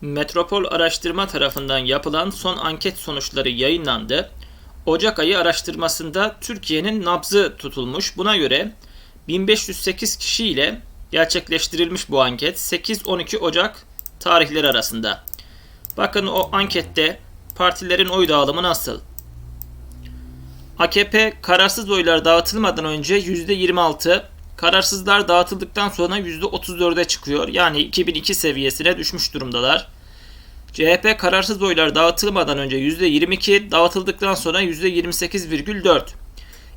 Metropol Araştırma tarafından yapılan son anket sonuçları yayınlandı. Ocak ayı araştırmasında Türkiye'nin nabzı tutulmuş. Buna göre 1508 kişi ile gerçekleştirilmiş bu anket 8-12 Ocak tarihleri arasında. Bakın o ankette partilerin oy dağılımı nasıl? AKP kararsız oylar dağıtılmadan önce %26, kararsızlar dağıtıldıktan sonra %34'e çıkıyor. Yani 2002 seviyesine düşmüş durumdalar. CHP kararsız oylar dağıtılmadan önce %22, dağıtıldıktan sonra %28,4.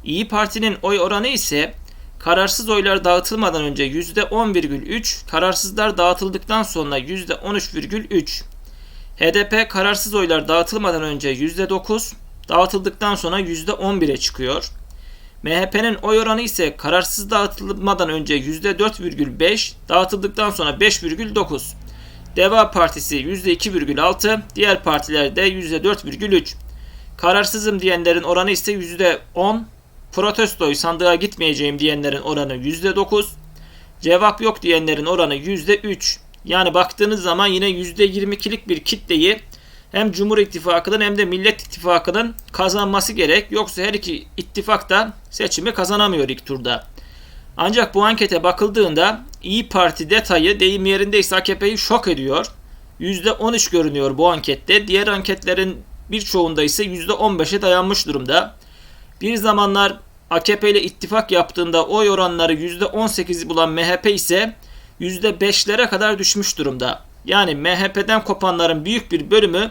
İyi Parti'nin oy oranı ise kararsız oylar dağıtılmadan önce %10,3, kararsızlar dağıtıldıktan sonra %13,3. HDP kararsız oylar dağıtılmadan önce %9, dağıtıldıktan sonra %11'e çıkıyor. MHP'nin oy oranı ise kararsız dağıtılmadan önce %4,5, dağıtıldıktan sonra 5,9. Deva Partisi %2,6, diğer partiler de %4,3. Kararsızım diyenlerin oranı ise %10, protestoy sandığa gitmeyeceğim diyenlerin oranı %9, cevap yok diyenlerin oranı %3. Yani baktığınız zaman yine %22'lik bir kitleyi hem Cumhur İttifakı'nın hem de Millet İttifakı'nın kazanması gerek. Yoksa her iki ittifak da seçimi kazanamıyor ilk turda. Ancak bu ankete bakıldığında İyi Parti detayı deyim yerindeyse AKP'yi şok ediyor. %13 görünüyor bu ankette. Diğer anketlerin birçoğunda ise %15'e dayanmış durumda. Bir zamanlar AKP ile ittifak yaptığında oy oranları %18'i bulan MHP ise %5'lere kadar düşmüş durumda. Yani MHP'den kopanların büyük bir bölümü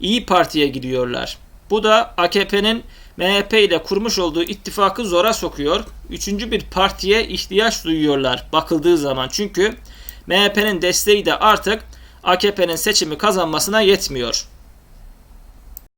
İyi Parti'ye gidiyorlar. Bu da AKP'nin MHP ile kurmuş olduğu ittifakı zora sokuyor. Üçüncü bir partiye ihtiyaç duyuyorlar bakıldığı zaman. Çünkü MHP'nin desteği de artık AKP'nin seçimi kazanmasına yetmiyor.